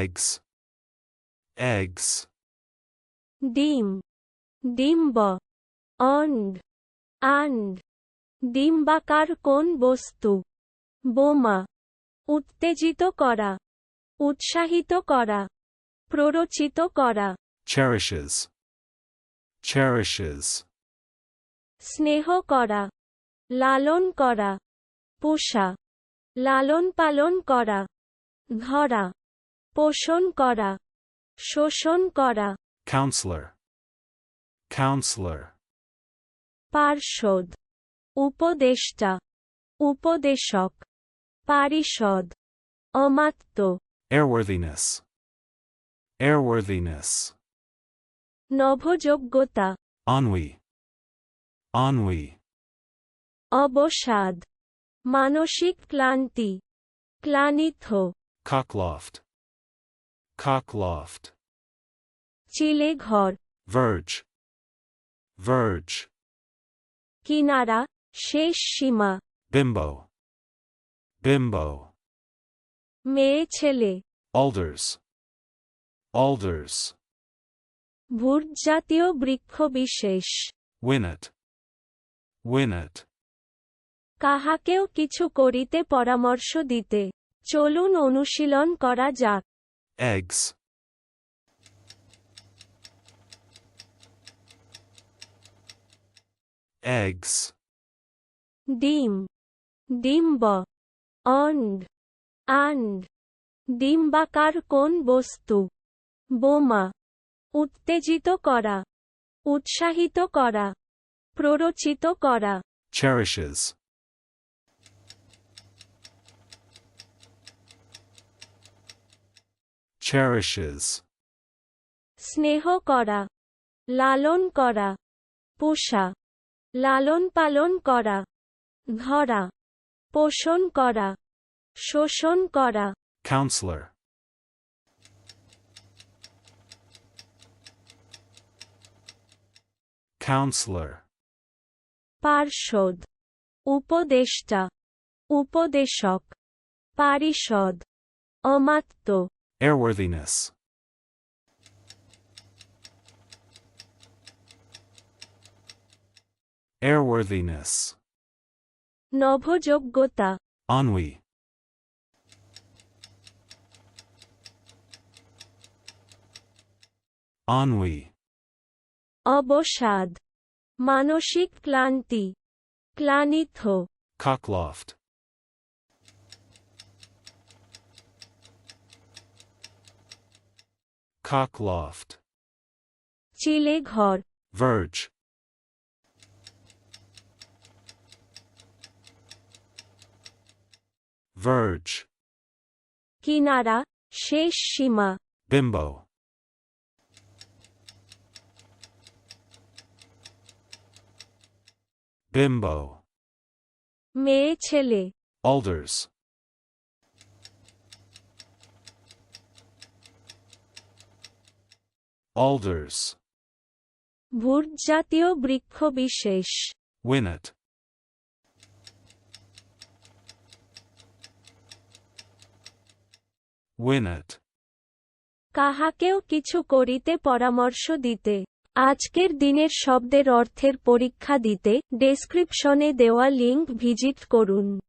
eggs, eggs, ডিম। Dimba. অন্ড। And ডিম্বাকার কোন বস্তু? বোমা। উত্তেজিত করা। উৎসাহিত করা। প্ররোচিত করা। Cherishes, cherishes, স্নেহ করা। লালন করা। পোষা। লালন পালন করা। ধরা। পোষণ করা শোষণ করা কাউন্সিলর কাউন্সিলর পার্ষদ উপদেষ্টা উপদেশক পারিষদ অমাত্য এয়ারওয়ার্থিনেস এয়ারওয়ার্থিনেস নভযোগ্যতা অনুই অনুই অবসাদ মানসিক ক্লান্তি ক্লানিথ কাকলফট cockloft, চিলে ঘর verge, verge, কিনারা শেষ সীমা bimbo, bimbo, মেয়ে ছেলে alders, alders, ভূর্জাতীয় বৃক্ষ বিশেষ winnet, winnet, কাহাকেও কিছু করিতে পরামর্শ দিতে চলুন অনুশীলন করা যাক eggs, eggs, ডিম ডিম্ব অন্ড আন্ড। ডিম্বাকার কোন বস্তু? বোমা উত্তেজিত করা উৎসাহিত করা প্ররোচিত করা। Cherishes, cherishes, স্নেহ করা লালন করা পোষা লালন পালন করা ধরা পোষণ করা শোষণ করা। Counselor, counselor, পার্ষদ উপদেষ্টা উপদেশক পারিষদ অমাত্য। airworthiness, airworthiness, নভোযোগ্যতা ennui, ennui, অবসাদ মানসিক ক্লান্তি ক্লানিত cockloft, cockloft, চিলে ঘর verge, verge, কিনারা শেষ সীমা bimbo, bimbo, মেয়ে ছেলে alders, Alders, ভূর্জাতীয় বৃক্ষ বিশেষ। Winnet, winnet, কাহাকেও কিছু করিতে পরামর্শ দিতে। আজকের দিনের শব্দের অর্থের পরীক্ষা দিতে। ডেসক্রিপশনে দেওয়া লিংক ভিজিট করুন।